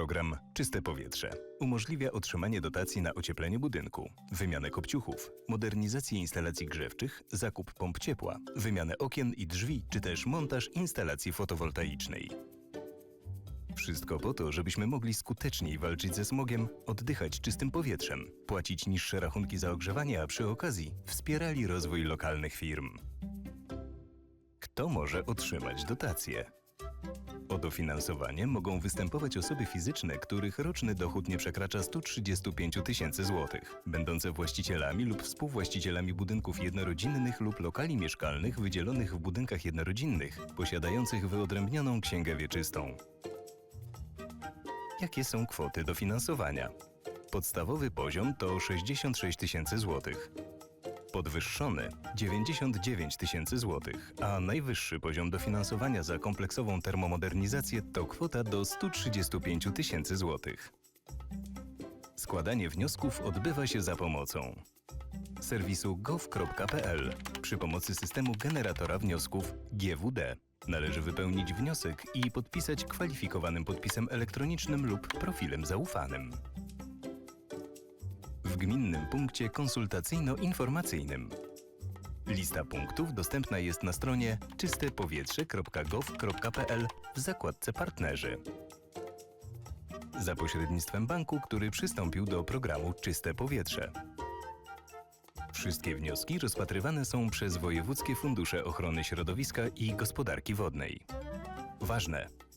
Program Czyste Powietrze umożliwia otrzymanie dotacji na ocieplenie budynku, wymianę kopciuchów, modernizację instalacji grzewczych, zakup pomp ciepła, wymianę okien i drzwi, czy też montaż instalacji fotowoltaicznej. Wszystko po to, żebyśmy mogli skuteczniej walczyć ze smogiem, oddychać czystym powietrzem, płacić niższe rachunki za ogrzewanie, a przy okazji wspierali rozwój lokalnych firm. Kto może otrzymać dotacje? O dofinansowanie mogą występować osoby fizyczne, których roczny dochód nie przekracza 135 tysięcy złotych, będące właścicielami lub współwłaścicielami budynków jednorodzinnych lub lokali mieszkalnych wydzielonych w budynkach jednorodzinnych, posiadających wyodrębnioną księgę wieczystą. Jakie są kwoty dofinansowania? Podstawowy poziom to 66 tysięcy złotych. Podwyższony 99 tysięcy złotych, a najwyższy poziom dofinansowania za kompleksową termomodernizację to kwota do 135 tysięcy złotych. Składanie wniosków odbywa się za pomocą serwisu gov.pl przy pomocy systemu generatora wniosków GWD. Należy wypełnić wniosek i podpisać kwalifikowanym podpisem elektronicznym lub profilem zaufanym. Gminnym punkcie konsultacyjno-informacyjnym. Lista punktów dostępna jest na stronie czystepowietrze.gov.pl w zakładce Partnerzy. Za pośrednictwem banku, który przystąpił do programu Czyste Powietrze. Wszystkie wnioski rozpatrywane są przez wojewódzkie fundusze ochrony środowiska i gospodarki wodnej. Ważne!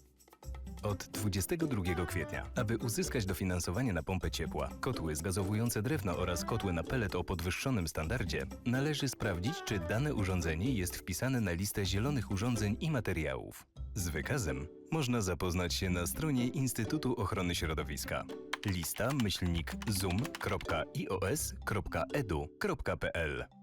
Od 22 kwietnia, aby uzyskać dofinansowanie na pompę ciepła, kotły zgazowujące drewno oraz kotły na pelet o podwyższonym standardzie, należy sprawdzić, czy dane urządzenie jest wpisane na listę zielonych urządzeń i materiałów. Z wykazem można zapoznać się na stronie Instytutu Ochrony Środowiska. Lista myślnik zoom.ios.edu.pl